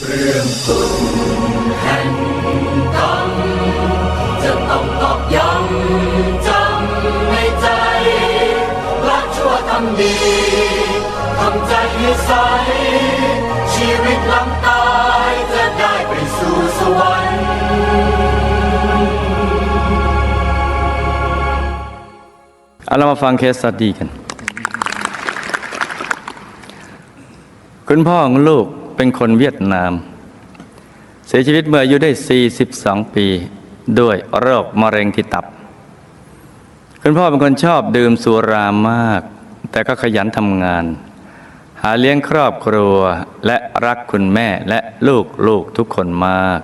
เรื่องสุดแห่งกรรมจะต้องตอกย้ำจำในใจละชั่วทำดีทำใจให้ใส ชีวิตหลังตายจะได้ไปสู่สวรรค์เอาเรามาฟังเคสสตดีกัน คุณพ่อของลูก เป็นคนเวียดนาม เสียชีวิตเมื่ออายุได้ 42 ปี ด้วยโรคมะเร็งที่ตับ คุณพ่อเป็นคนชอบดื่มสุรามาก แต่ก็ขยันทำงาน หาเลี้ยงครอบครัวและรักคุณแม่และลูกลูกทุกคนมาก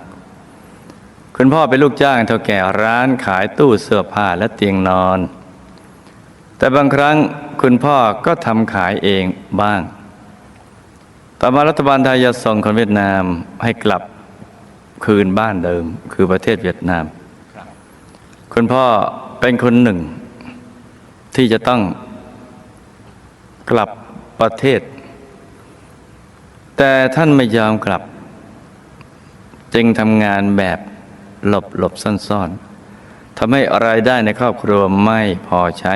คุณพ่อเป็นลูกจ้างเท่าแก่ร้านขายตู้เสื้อผ้าและเตียงนอน แต่บางครั้งคุณพ่อก็ทำขายเองบ้าง ต่อมารัฐบาลไทยจะส่งคนเวียดนามให้กลับคืนบ้านเดิม คือประเทศเวียดนาม คุณพ่อเป็นคนหนึ่ง ที่จะต้องกลับประเทศ แต่ท่านไม่ยอมกลับ จึงทำงานแบบหลบหลบซ่อนๆทำให้รายได้ในครอบครัวไม่พอใช้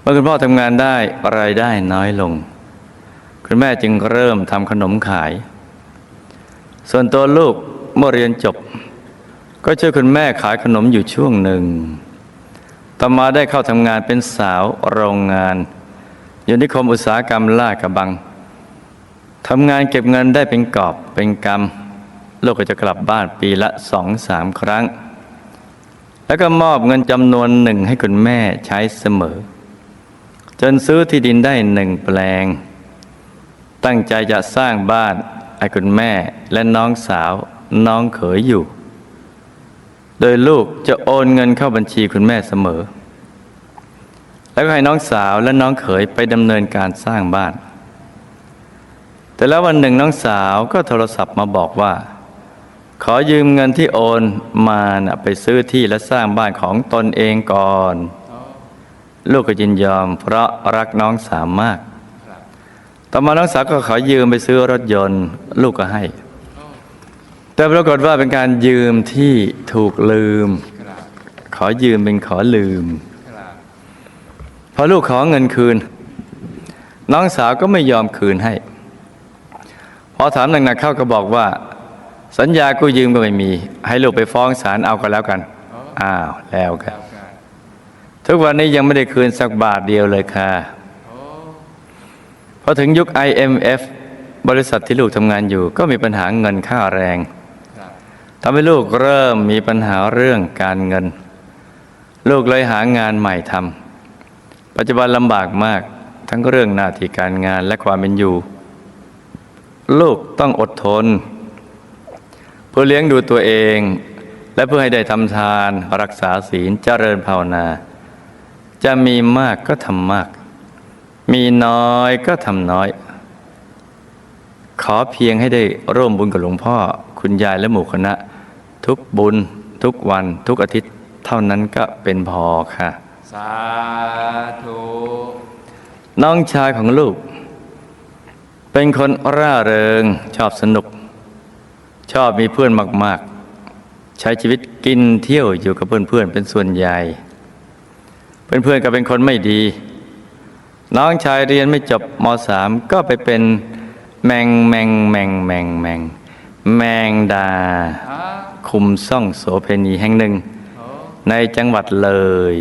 เมื่อคุณพ่อทำงานได้รายได้น้อยลง คุณแม่จึงเริ่มทำขนมขาย ส่วนตัวลูกเมื่อเรียนจบ ก็ช่วยคุณแม่ขายขนมอยู่ช่วงหนึ่ง ต่อมาได้เข้าทำงานเป็นสาวโรงงาน อยู่นิคมอุตสาหกรรมลาดกระบังทำงานเก็บเงินได้เป็นกอบเป็นกำลูกก็จะกลับบ้านปีละสองสามครั้ง แล้วก็มอบเงินจำนวนหนึ่งให้คุณแม่ใช้เสมอ จนซื้อที่ดินได้หนึ่งแปลง ตั้งใจจะสร้างบ้านให้คุณแม่และน้องสาวน้องเขยอยู่ โดยลูกจะโอนเงินเข้าบัญชีคุณแม่เสมอ แล้วให้น้องสาวและน้องเขยไปดำเนินการสร้างบ้าน แต่แล้ววันหนึ่งน้องสาวก็โทรศัพท์มาบอกว่า ขอยืมเงินที่โอนมานะไปซื้อที่และสร้างบ้านของตนเองก่อน ลูกก็ยินยอมเพราะรักน้องสาวมาก ต่อมาน้องสาวก็ขอยืมไปซื้อรถยนต์ ลูกก็ให้ แต่ปรากฏว่าเป็นการยืมที่ถูกลืม ขอยืมเป็นขอลืม พอลูกขอเงินคืน น้องสาวก็ไม่ยอมคืนให้ พอถามหนักๆเข้าก็บอกว่า สัญญากู้ยืมก็ไม่มี ให้ลูกไปฟ้องศาลเอาก็แล้วกัน อ้าวแล้วกันทุกวันนี้ยังไม่ได้คืนสักบาทเดียวเลยค่ะ พอถึงยุค IMF บริษัทที่ลูกทำงานอยู่ ก็มีปัญหาเงินค่าแรงทำให้ลูกเริ่มมีปัญหาเรื่องการเงิน ลูกเลยหางานใหม่ทำปัจจุบันลำบากมากทั้งเรื่องหน้าที่การงานและความเป็นอยู่ ลูกต้องอดทน เพื่อเลี้ยงดูตัวเอง และเพื่อให้ได้ทำทาน รักษาศีลเจริญภาวนา จะมีมากก็ทำมาก มีน้อยก็ทำน้อย ขอเพียงให้ได้ร่วมบุญกับหลวงพ่อ คุณยายและหมู่คณะ ทุกบุญ ทุกวันทุกอาทิตย์ เท่านั้นก็เป็นพอค่ะ สาธุน้องชายของลูก เป็นคนร่าเริงชอบสนุก ชอบมีเพื่อนมากๆ ใช้ชีวิตกินเที่ยวอยู่กับเพื่อนๆเป็นส่วนใหญ่ เพื่อนๆก็เป็นคนไม่ดี น้องชายเรียนไม่จบมสามก็ไปเป็นแมงแมงแมงแมงแมงแมงดา คุมซ่องโสเพณีแห่งหนึ่ง ในจังหวัดเลย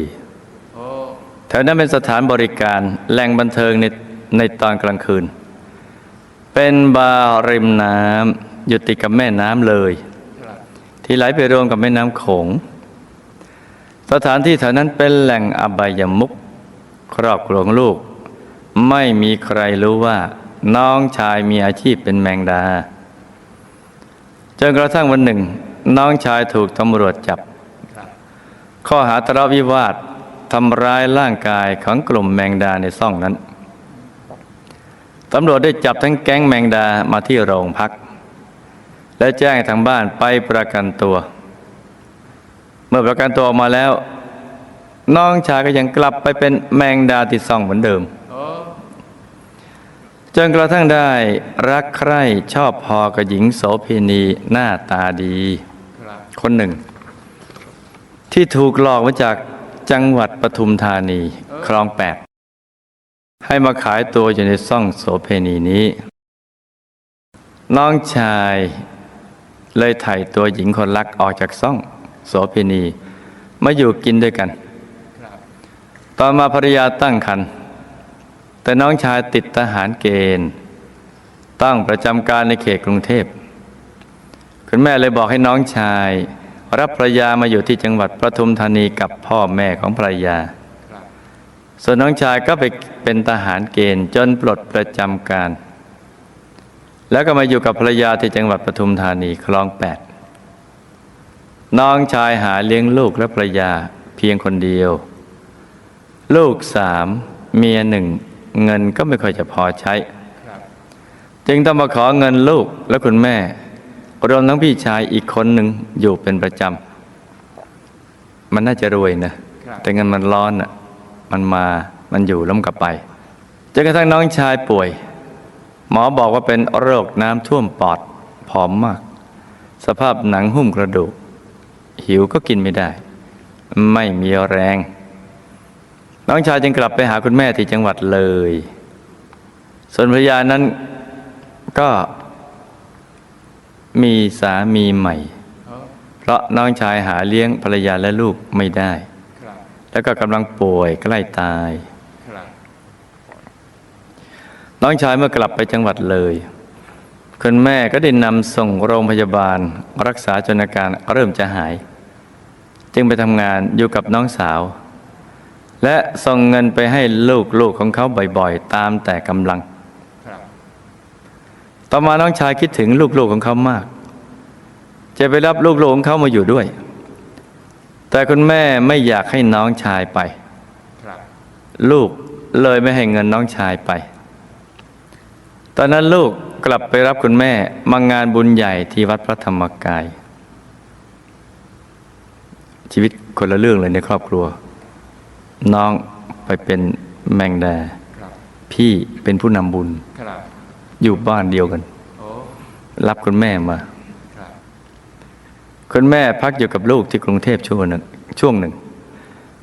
แถวนั้นเป็นสถานบริการแหล่งบันเทิงในในตอนกลางคืน เป็นบาร์ริมน้ำอยู่ติดกับแม่น้ำเลย ที่ไหลไปรวมกับแม่น้ำโขง สถานที่แถวนั้นเป็นแหล่งอบายมุขครอบครัวของลูก ไม่มีใครรู้ว่า น้องชายมีอาชีพเป็นแมงดา จนกระทั่งวันหนึ่ง น้องชายถูกตำรวจจับ ข้อหาทะเลาะวิวาททำร้ายร่างกายของกลุ่มแมงดาในซ่องนั้นตำรวจได้จับทั้งแก๊งแมงดามาที่โรงพัก และแจ้งทางบ้านไปประกันตัว เมื่อประกันตัวออกมาแล้ว น้องชายก็ยังกลับไปเป็นแมงดาที่ซ่องเหมือนเดิม จนกระทั่งได้รักใคร่ชอบพอกับหญิงโสเพณีหน้าตาดีครับคนหนึ่ง ที่ถูกหลอกมาจากจังหวัดปทุมธานีคลองแปดให้มาขายตัวอยู่ในซ่องโสเพณีนี้ น้องชายเลยไถ่ตัวหญิงคนรักออกจากซ่องโสเพณีมาอยู่กินด้วยกันครับตอนมาภรรยาตั้งครรภ์ แต่น้องชายติดทหารเกณฑ์ ตั้งประจำการในเขตกรุงเทพ คุณแม่เลยบอกให้น้องชาย รับภรรยามาอยู่ที่จังหวัดปทุมธานีกับพ่อแม่ของภรรยา ส่วนน้องชายก็ไปเป็นทหารเกณฑ์จนปลดประจำการ แล้วก็มาอยู่กับภรรยาที่จังหวัดปทุมธานีคลองแปดน้องชายหาเลี้ยงลูกและภรรยาเพียงคนเดียว ลูกสามเมียหนึ่ง เงินก็ไม่ค่อยจะพอใช้ครับจึงต้องมาขอเงินลูกและคุณแม่ รวมทั้งพี่ชายอีกคนหนึ่งอยู่เป็นประจำ มันน่าจะรวยนะครับแต่เงินมันร้อนอะ มันมา มันอยู่แล้วมันกลับไปจนกระทั่งน้องชายป่วย หมอบอกว่าเป็นโรคน้ำท่วมปอดผอมมาก สภาพหนังหุ้มกระดูก หิวก็กินไม่ได้ ไม่มีแรง น้องชายจึงกลับไปหาคุณแม่ที่จังหวัดเลย ส่วนภรรยานั้นก็มีสามีใหม่ เพราะน้องชายหาเลี้ยงภรรยาและลูกไม่ได้ แล้วก็กำลังป่วยใกล้ตาย น้องชายเมื่อกลับไปจังหวัดเลย คุณแม่ก็ได้นำส่งโรงพยาบาลรักษาจนอาการเริ่มจะหาย จึงไปทำงานอยู่กับน้องสาว และส่งเงินไปให้ลูกๆของเขาบ่อยๆ ตามแต่กำลังครับต่อมาน้องชายคิดถึงลูกๆของเขามาก จะไปรับลูกๆของเขามาอยู่ด้วย แต่คุณแม่ไม่อยากให้น้องชายไปครับลูกเลยไม่ให้เงินน้องชายไป ตอนนั้นลูกกลับไปรับคุณแม่มางานบุญใหญ่ที่วัดพระธรรมกาย ชีวิตคนละเรื่องเลยในครอบครัว น้องไปเป็นแมงดาครับพี่เป็นผู้นำบุญครับอยู่บ้านเดียวกันโอ้รับคุณแม่มาครับคุณแม่พักอยู่กับลูกที่กรุงเทพช่วงหนึ่งช่วงหนึ่ง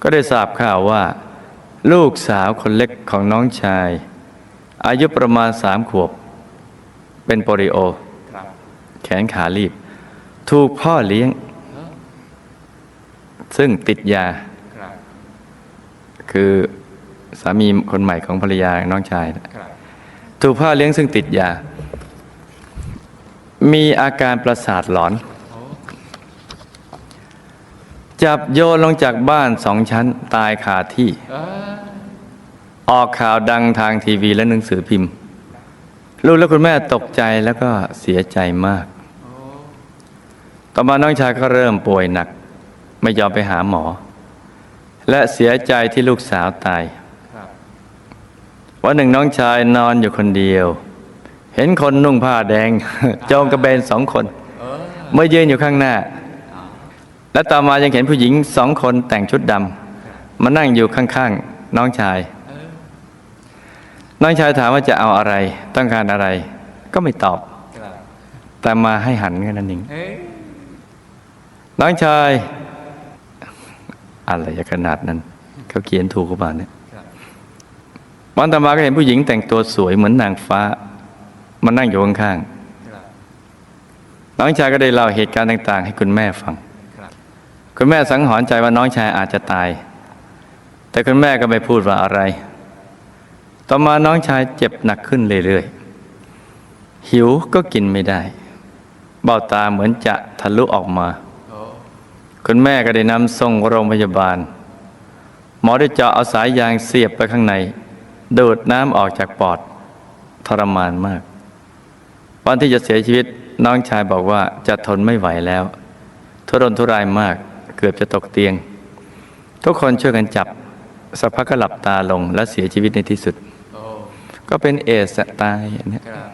ก็ได้ทราบข่าวว่า ลูกสาวคนเล็กของน้องชาย อายุประมาณสามขวบ เป็นโปลิโอครับแขนขาลีบ ถูกพ่อเลี้ยงเอ้อซึ่งติดยา ครับคือสามีคนใหม่ของภรรยาน้องชายครับถูกพ่อเลี้ยงซึ่งติดยา มีอาการประสาทหลอนโอ้จับโยนลงจากบ้านสองชั้นตายคาที่เออออกข่าวดังทางทีวีและหนังสือพิมพ์ ลูกและคุณแม่ตกใจแล้วก็เสียใจมากโอ้ต่อมาน้องชายก็เริ่มป่วยหนัก ไม่ยอมไปหาหมอ และเสียใจที่ลูกสาวตายครับวันหนึ่งน้องชายนอนอยู่คนเดียว เห็นคนนุ่งผ้าแดงจงกระเบนสองคนเออเมื่อยืนอยู่ข้างหน้า และต่อมายังเห็นผู้หญิงสองคนแต่งชุดดำมานั่งอยู่ข้างๆน้องชายเออน้องชายถามว่าจะเอาอะไร ต้องการอะไร ก็ไม่ตอบครับแต่มาให้หันกันนั่นเองเฮ้ยน้องชาย อะไรจะขนาดนั้นเขาเขียนถูกกว่าเนี่ยครับวันต่อมาก็เห็นผู้หญิงแต่งตัวสวยเหมือนนางฟ้ามานั่งอยู่ข้างครับๆน้องชายก็ได้เล่าเหตุการณ์ต่าง ๆ ให้คุณแม่ฟังครับคุณแม่สังหรณ์ใจว่าน้องชายอาจจะตาย แต่คุณแม่ก็ไม่พูดว่าอะไร ต่อมาน้องชายเจ็บหนักขึ้นเรื่อยๆหิวก็กินไม่ได้ เบ้าตาเหมือนจะทะลุออกมาโอ้ คุณแม่ก็ได้นำส่งโรงพยาบาล หมอได้เจาะเอาสายยางเสียบไปข้างในดูดน้ำออกจากปอดทรมานมาก วันที่จะเสียชีวิตน้องชายบอกว่าจะทนไม่ไหวแล้ว ทุรนทุรายมากเกือบจะตกเตียง ทุกคนช่วยกันจับสักพักก็หลับตาลงและเสียชีวิตในที่สุดโอ้ก็เป็นเอดส์ตายอันเนี้ยครับ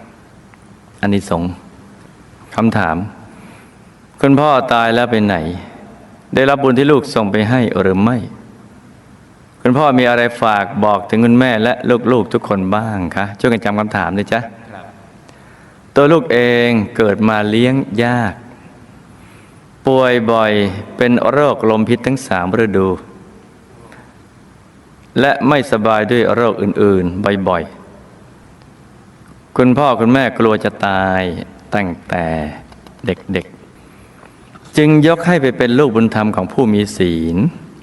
อันนี้สงส์คำถาม คุณพ่อตายแล้วไปไหน ได้รับบุญที่ลูกส่งไปให้หรือไม่คุณคุณพ่อมีอะไรฝากบอกถึงคุณแม่และลูกๆทุกคนบ้างคะช่วยกันจำคำถามด้วยจ้ะครับตัวลูกเองเกิดมาเลี้ยงยาก ป่วยบ่อยเป็นโรคลมพิษทั้งสามฤดู และไม่สบายด้วยโรคอื่นๆบ่อยๆ คุณพ่อคุณแม่กลัวจะตายตั้งแต่เด็กๆ จึงยกให้ไปเป็นลูกบุญธรรมของผู้มีศีล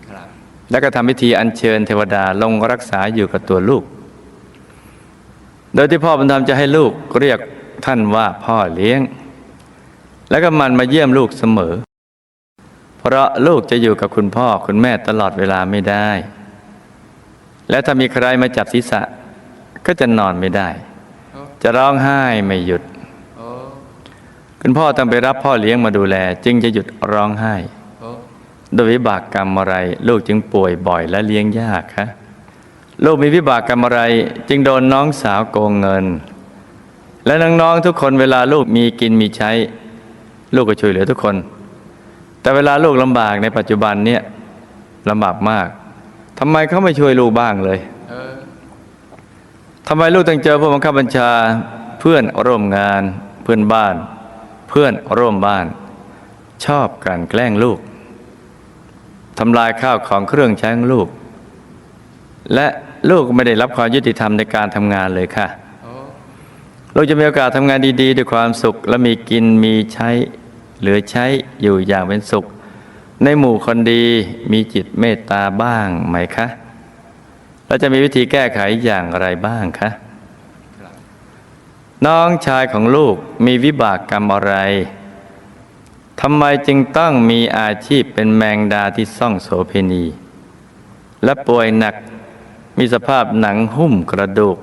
ครับแล้วก็ทำพิธีอัญเชิญเทวดาลงรักษาอยู่กับตัวลูก โดยที่พ่อบุญธรรมจะให้ลูกเรียกท่านว่าพ่อเลี้ยง แล้วก็หมันมาเยี่ยมลูกเสมอ เพราะลูกจะอยู่กับคุณพ่อคุณแม่ตลอดเวลาไม่ได้ และถ้ามีใครมาจับศีรษะก็จะนอนไม่ได้โอ้จะร้องไห้ไม่หยุดโอ้ คุณพ่อต้องไปรับพ่อเลี้ยงมาดูแล จึงจะหยุดร้องไห้ โดยวิบากกรรมอะไร ลูกจึงป่วยบ่อยและเลี้ยงยากคะลูกมีวิบากกรรมอะไร จึงโดนน้องสาวโกงเงิน และน้องๆทุกคนเวลาลูกมีกินมีใช้ ลูกก็ช่วยเหลือทุกคน แต่เวลาลูกลำบากในปัจจุบันเนี่ยลำบากมากทำไมเขาไม่ช่วยลูกบ้างเลยทำไมลูกต้องเจอผู้บังคับบัญชาเพื่อนร่วมงานเพื่อนบ้าน เพื่อนร่วมบ้าน ชอบกลั่นแกล้งลูกทำลายข้าวของเครื่องใช้ของลูก และลูกไม่ได้รับความยุติธรรมในการทำงานเลยค่ะโอ้ลูกจะมีโอกาสทำงานดีๆ ด้วยความสุข และมีกินมีใช้ เหลือใช้อยู่อย่างเป็นสุข ในหมู่คนดีมีจิตเมตตาบ้างไหมคะ แล้วจะมีวิธีแก้ไขอย่างไรบ้างคะครับ น้องชายของลูกมีวิบากกรรมอะไรทำไมจึงต้องมีอาชีพเป็นแมงดาที่ซ่องโสเพณี และป่วยหนักมีสภาพหนังหุ้มกระดูก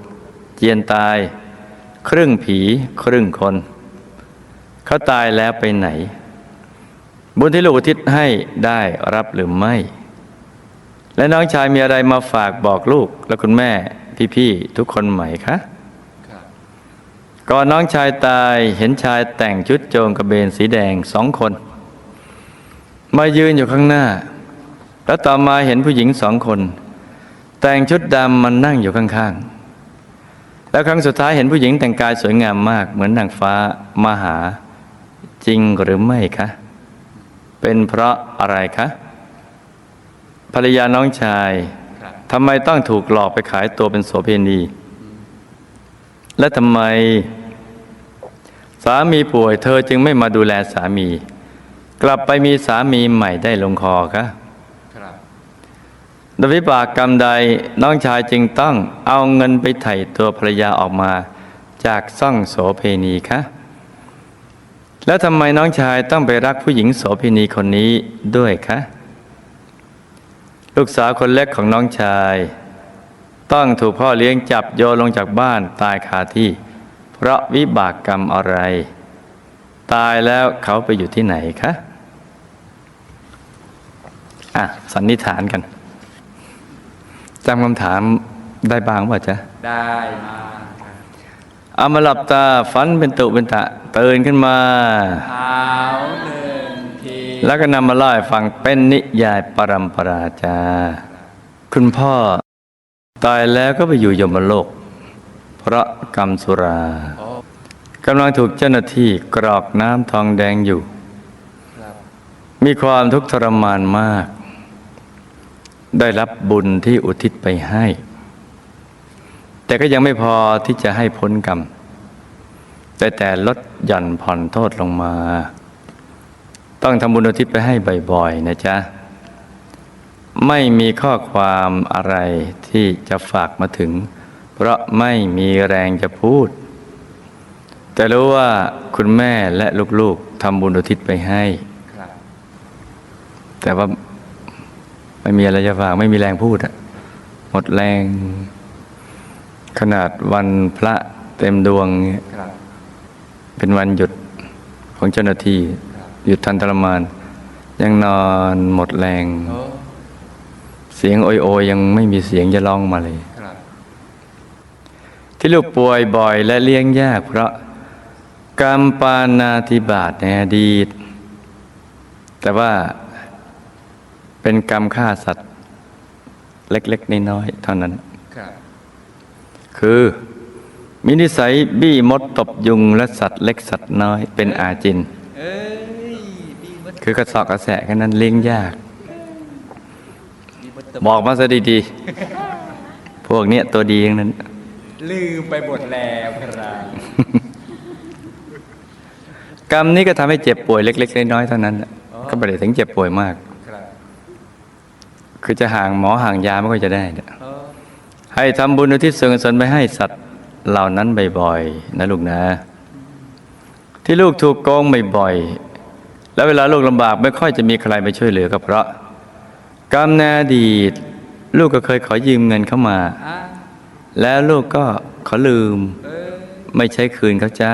เจียนตาย ครึ่งผีครึ่งคน เขาตายแล้วไปไหน บุญที่ลูกอุทิศให้ได้รับหรือไม่ และน้องชายมีอะไรมาฝากบอกลูกและคุณแม่พี่ๆทุกคนไหมคะ ก่อนน้องชายตายเห็นชายแต่งชุดโจงกระเบนสีแดงสองคน มายืนอยู่ข้างหน้า แล้วต่อมาเห็นผู้หญิงสองคน แต่งชุดดำมันนั่งอยู่ข้างๆ แล้วครั้งสุดท้ายเห็นผู้หญิงแต่งกายสวยงามมาก เหมือนนางฟ้ามาหา จริงหรือไม่คะ เป็นเพราะอะไรคะ ภรรยาน้องชายครับทำไมต้องถูกหลอกไปขายตัวเป็นโสเภณี และทำไม สามีป่วยเธอจึงไม่มาดูแลสามี กลับไปมีสามีใหม่ได้ลงคอคะครับโดยวิบากกรรมใดน้องชายจึงต้องเอาเงินไปไถ่ตัวภรรยาออกมา จากซ่องโสเพณีคะแล้วทำไมน้องชายต้องไปรักผู้หญิงโสเพณีคนนี้ด้วยคะ ลูกสาวคนเล็กของน้องชาย ต้องถูกพ่อเลี้ยงจับโยนลงจากบ้านตายคาที่ เพราะวิบากกรรมอะไร ตายแล้วเขาไปอยู่ที่ไหนคะอะสันนิษฐานกันจำคำถามได้บ้างป่ะจ๊ะ ได้มาครับเอามาหลับตาฝันเป็นตุเป็นตะตื่นขึ้นมาเท้าหนึ่งทีแล้วก็นำมาเล่าให้ฟังเป็นนิยายปรัมปราจา คุณพ่อ ตายแล้วก็ไปอยู่ยมโลก เพราะกรรมสุราโอ้กำลังถูกเจ้าหน้าที่กรอกน้ำทองแดงอยู่ครับมีความทุกข์ทรมานมาก ได้รับบุญที่อุทิศไปให้ แต่ก็ยังไม่พอที่จะให้พ้นกรรม แต่แต่ลดหย่อนผ่อนโทษลงมา ต้องทำบุญอุทิศไปให้บ่อยๆนะจ๊ะ ไม่มีข้อความอะไรที่จะฝากมาถึง เพราะไม่มีแรงจะพูด แต่รู้ว่าคุณแม่และลูกๆทำบุญอุทิศไปให้ แต่ว่าไม่มีอะไรจะฝากไม่มีแรงพูดอะหมดแรง ขนาดวันพระเต็มดวงเนี่ยเป็นวันหยุดของเจ้าหน้าที่ หยุดทันทรมาน ยังนอนหมดแรง สียงโอยโอยยังไม่มีเสียงจะร้องมาเลยครับที่ลูกป่วยบ่อยและเลี้ยงยาก เพราะกรรมปานาธิบาตในอดีต แต่ว่าเป็นกรรมฆ่าสัตว์ เล็กๆน้อยๆเท่านั้นครับคือมีนิสัยบี้มดตบยุงและสัตว์เล็กสัตว์น้อยเป็นอาจินเอ้ยดีมดคือกระสอบกระแสะแค่นั้นเลี้ยงยากดีมดต บอกมาซะดีๆ พวกเนี้ยตัวดีทั้งนั้น ลืมไปหมดแล้วครับ กรรมนี้ก็ทำให้เจ็บป่วยเล็ก ๆ น้อยๆเท่านั้นน่ะก็ไม่ได้ถึงเจ็บป่วยมากครับคือจะห่างหมอห่างยาไม่ก็จะได้เนี่ยเออให้ทำบุญอุทิศส่วนกุศลไปให้สัตว์เหล่านั้นบ่อยๆนะลูกนะ ที่ลูกถูกโกงบ่อยๆแล้วเวลาลูกลำบากไม่ค่อยจะมีใครไปช่วยเหลือก็เพราะ กรรมในอดีต ลูกก็เคยขอยืมเงินเข้ามา แล้วลูกก็ขอลืม ไม่ใช้คืนเขาจ้า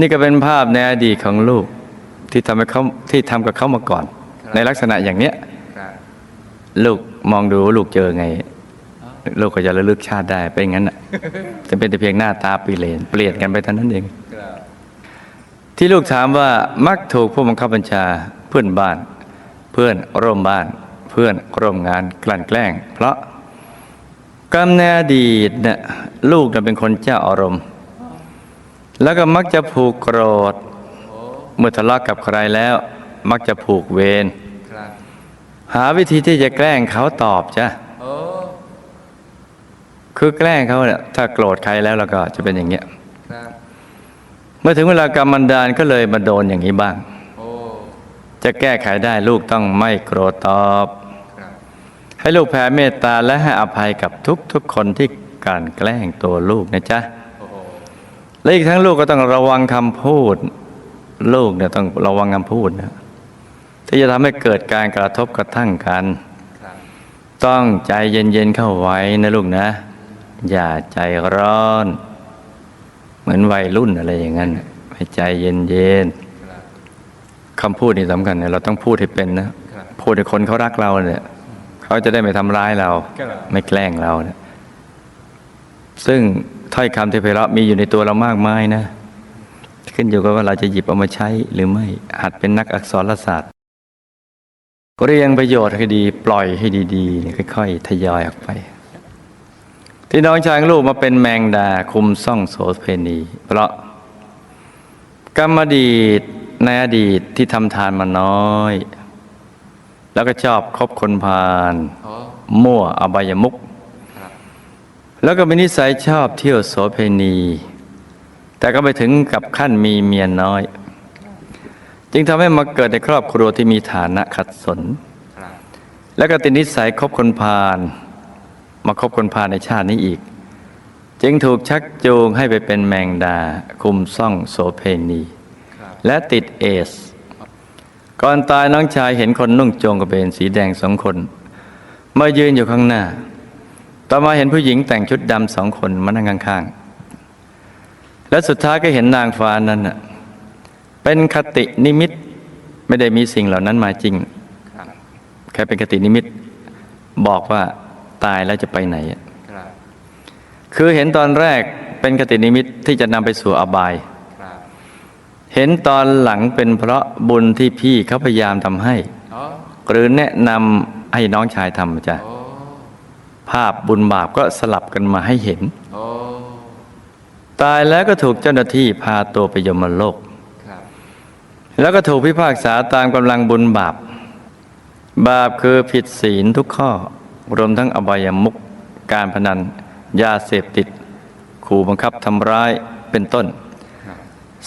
นี่ก็เป็นภาพในอดีตของลูกที่ทำให้เขาที่ทำกับเขามาก่อน ในลักษณะอย่างเนี้ยลูกมองดูลูกเจอไง ลูกก็จะระลึกชาติได้เป็นงั้นน่ะจะเป็นแต่เพียงหน้าตาเปลี่ยนเปลี่ยนกันไปเท่านั้นเองที่ลูกถามว่ามักถูกผู้บังคับบัญชาเพื่อนบ้าน พื่อนร่วมบ้าน เพื่อนร่วมงานกลั่นแกล้ง เพราะกรรมในอดีตเนี่ยลูกน่ะเป็นคนเจ้าอารมณ์ แล้วก็มักจะผูกโกรธ เมื่อทะเลาะกับใครแล้ว มักจะผูกเวรหาวิธีที่จะแกล้งเขาตอบจ้ะคือแกล้งเขาเนี่ยถ้าโกรธใครแล้วเราก็จะเป็นอย่างเงี้ยเมื่อถึงเวลากรรมบันดาลก็เลยมาโดนอย่างนี้บ้าง จะแก้ไขได้ลูกต้องไม่โกรธตอบครับให้ลูกแผ่เมตตาและให้อภัยกับทุกๆคนที่กลั่นแกล้งตัวลูกนะจ๊ะโอ้โหและอีกทั้งลูกก็ต้องระวังคำพูด ลูกเนี่ยต้องระวังคำพูดนะที่จะทำให้เกิดการกระทบกระทั่งกันครับต้องใจเย็นๆเข้าไว้นะลูกนะ อย่าใจร้อน เหมือนวัยรุ่นอะไรอย่างนั้น ให้ใจเย็นครับๆ คำพูดนี่สำคัญเนี่ยเราต้องพูดให้เป็นนะครับพูดให้คนเขารักเราเนี่ยเขาจะได้ไม่ทำร้ายเราครับไม่แกล้งเราเนี่ยซึ่งถ้อยคำที่ไพเราะมีอยู่ในตัวเรามากมายนะ ขึ้นอยู่กับว่าเราจะหยิบเอามาใช้หรือไม่หัดเป็นนักอักษรศาสตร์เรียงประโยชน์ให้ดี ปล่อยให้ดีๆค่อยๆทยอยออกไป ที่น้องชายของลูกมาเป็นแมงดาคุมซ่องโสเพณี เพราะกรรมอดีต ในอดีตที่ทำทานมาน้อย แล้วก็ชอบคบคนพาลโอ้มั่วอบายมุกครับแล้วก็มีนิสัยชอบเที่ยวโสเพณี แต่ก็ไปถึงกับขั้นมีเมียน้อย จึงทำให้มาเกิดในครอบครัวที่มีฐานะขัดสนครับแล้วก็ติดนิสัยคบคนพาลมาคบคนพาลในชาตินี้อีก จึงถูกชักจูงให้ไปเป็นแมงดาคุมซ่องโสเพณีครับ และติดเอส ก่อนตายน้องชายเห็นคนนุ่งโจงกระเบนสีแดงสองคนมายืนอยู่ข้างหน้า ต่อมาเห็นผู้หญิงแต่งชุดดำสองคนมานั่งข้างๆ และสุดท้ายก็เห็นนางฟ้านั้นน่ะเป็นคตินิมิตไม่ได้มีสิ่งเหล่านั้นมาจริงครับแค่เป็นคตินิมิต บอกว่าตายแล้วจะไปไหนอะครับคือเห็นตอนแรกเป็นคตินิมิตที่จะนำไปสู่อบายครับ เห็นตอนหลังเป็นเพราะบุญที่พี่เขาพยายามทำให้โอ้หรือแนะนำให้น้องชายทำจ้ะโอ้ภาพบุญบาปก็สลับกันมาให้เห็นโอ้ตายแล้วก็ถูกเจ้าหน้าที่พาตัวไปยมโลกครับแล้วก็ถูกพิพากษาตามกำลังบุญบาป บาปคือผิดศีลทุกข้อ รวมทั้งอบายมุก การพนัน ยาเสพติด ขู่บังคับทำร้ายเป็นต้นครับ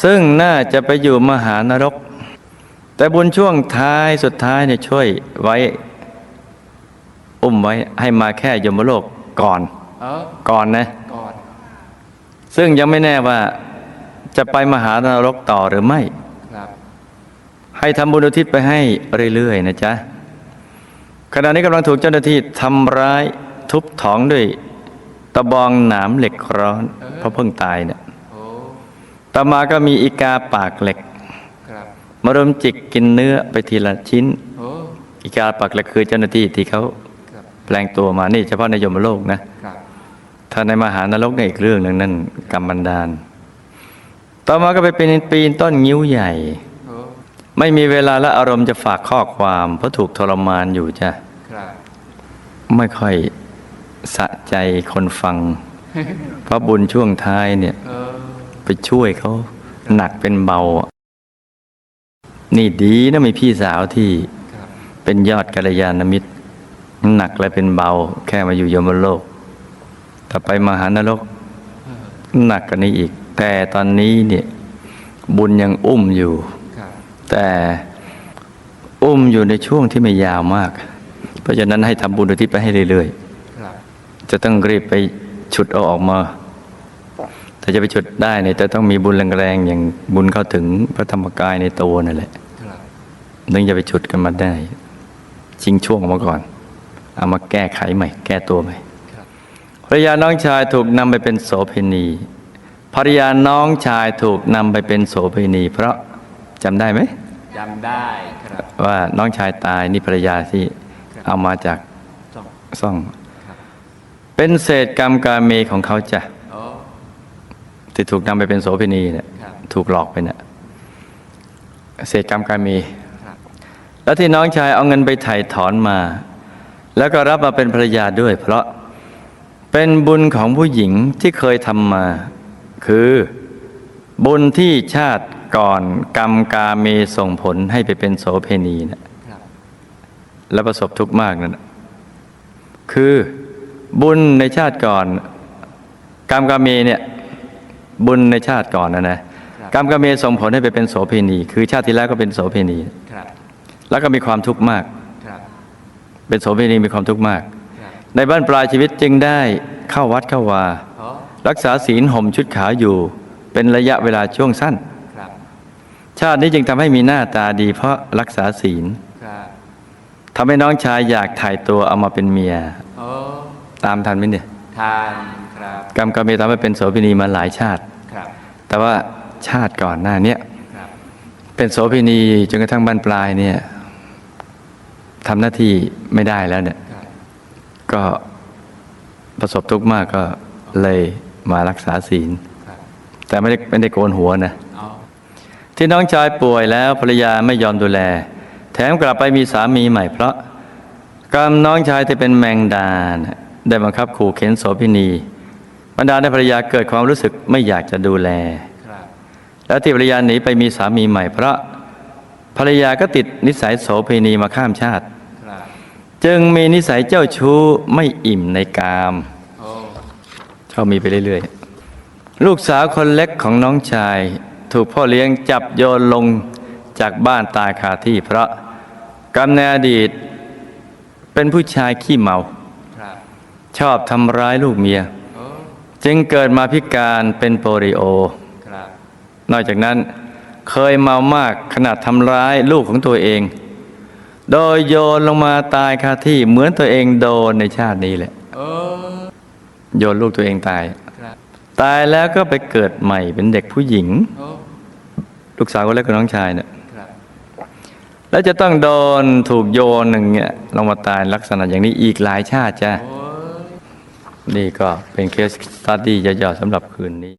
ซึ่งน่าจะไปอยู่มหานรก แต่บุญช่วงท้ายสุดท้ายเนี่ยช่วยไว้ อุ้มไว้ให้มาแค่ยมโลกก่อนเออก่อนนะก่อนซึ่งยังไม่แน่ว่าจะไปมหานรกต่อหรือไม่ครับให้ทำบุญอุทิศไปให้เรื่อยๆนะจ๊ะขณะนี้กำลังถูกเจ้าหน้าที่ทำร้ายทุบท้องด้วยตะบองหนามเหล็กร้อนเพราะเพิ่งตายเนี่ยโอ้ ต่อมาก็มีอีกาปากเหล็กครับมารุมจิกกินเนื้อไปทีละชิ้นโอ้อีกาปากเหล็กคือเจ้าหน้าที่ที่เขาครับแปลงตัวมานี่เฉพาะในยมโลกนะครับถ้าในมหานรกเนี่ยอีกเรื่องหนึ่งนั่นกรรมบันดาล ต่อมาก็ไปเป็นปีนต้นงิ้วใหญ่โอ้ไม่มีเวลาและอารมณ์จะฝากข้อความ เพราะถูกทรมานอยู่จ้ะครับไม่ค่อยสะใจคนฟัง เพราะบุญช่วงท้ายเนี่ยเออ ไปช่วยเขาหนักเป็นเบาอะนี่ดีนะมีพี่สาวที่ครับเป็นยอดกัลยาณมิตร หนักและเป็นเบา แค่มาอยู่ยมโลกแต่ไปมหานรก หนักกว่านี้อีก แต่ตอนนี้เนี่ย บุญยังอุ้มอยู่ครับแต่อุ้มอยู่ในช่วงที่ไม่ยาวมาก เพราะฉะนั้นให้ทำบุญอุทิศไปให้เรื่อยครับๆจะต้องรีบไปฉุดเอาออกมาถ้าจะไปฉุดได้เนี่ยจะต้องมีบุญแรงๆอย่างบุญเข้าถึงพระธรรมกายในตัวนั่นแหละครับถึงจะไปฉุดกันมาได้ชิงช่วงออกมาก่อน เอามาแก้ไขใหม่ แก้ตัวใหม่ครับภรรยาน้องชายถูกนำไปเป็นโสเภณีภรรยาน้องชายถูกนำไปเป็นโสเภณี เพราะจำได้ไหมจำได้ครับว่าน้องชายตายนี่ภรรยาที่ครับเอามาจากสองซ่องครับเป็นเศษกรรมการเมของเขาจ้ะโอ้ ที่ถูกนำไปเป็นโสเภณีเนี่ยครับถูกหลอกไปเนี่ยเศษกรรมการเมครับแล้วที่น้องชายเอาเงินไปไถ่ถอนมา แล้วก็รับมาเป็นภรรยาด้วย เพราะเป็นบุญของผู้หญิงที่เคยทำมา คือบุญที่ชาติก่อนกรรมกาเมส่งผลให้ไปเป็นโสเพณีนะครับและประสบทุกข์มากนั่นน่ะคือบุญในชาติก่อน กรรมกาเมเนี่ย บุญในชาติก่อนนะนะกรรมกาเมส่งผลให้ไปเป็นโสเพณี คือชาติที่แล้วก็เป็นโสเพณีครับแล้วก็มีความทุกข์มากครับเป็นโสเภณีมีความทุกข์มากครับในบ้านปลายชีวิตจึงได้เข้าวัดเข้าวาโอ้รักษาศีลห่มชุดขาวอยู่ เป็นระยะเวลาช่วงสั้นครับชาตินี้จึงทำให้มีหน้าตาดี เพราะรักษาศีลครับทำให้น้องชายอยากถ่ายตัวเอามาเป็นเมียโอ้ตามทันไหมเนี่ย ทานครับ กรรมกรรมเมทำให้เป็นโสเภณีมาหลายชาติครับแต่ว่าชาติก่อนหน้าเนี้ยครับเป็นโสเภณีจนกระทั่งบ้านปลายเนี่ยทำหน้าที่ไม่ได้แล้วเนี่ยครับก็ประสบทุกข์มากก็เลยมารักษาศีลครับแต่ไม่ได้ไม่ได้โกนหัวนะเอาที่น้องชายป่วยแล้วภรรยาไม่ยอมดูแล แถมกลับไปมีสามีใหม่ เพราะกรรมน้องชายที่เป็นแมงดานะได้บังคับขู่เข็นโสพินี บรรดาในภรรยาเกิดความรู้สึกไม่อยากจะดูแล แล้วที่ภรรยาหนีไปมีสามีใหม่ เพราะภรรยาก็ติดนิสัยโสเภณีมาข้ามชาติ จึงมีนิสัยเจ้าชู้ไม่อิ่มในกามโอ้ชอบมีไปเรื่อยๆ ลูกสาวคนเล็กของน้องชาย ถูกพ่อเลี้ยงจับโยนลงจากบ้านตายคาที่เพราะกรรมในอดีตเป็นผู้ชายขี้เมา ชอบทำร้ายลูกเมีย จึงเกิดมาพิการเป็นโปลิโอครับนอกจากนั้นเคยเมามากขนาดทำร้ายลูกของตัวเอง โดยโยนลงมาตายคาที่เหมือนตัวเองโดนในชาตินี้แหละโอ้โยนลูกตัวเองตายครับตายแล้วก็ไปเกิดใหม่เป็นเด็กผู้หญิงโอ้ลูกสาวคนเล็กกับน้องชายเนี่ยครับแล้วจะต้องโดนถูกโยนอย่างเงี้ยลงมาตายลักษณะอย่างนี้อีกหลายชาติจ้ะโอ้ย นี่ก็เป็นเคสสตัดดี้ย่อๆสำหรับคืนนี้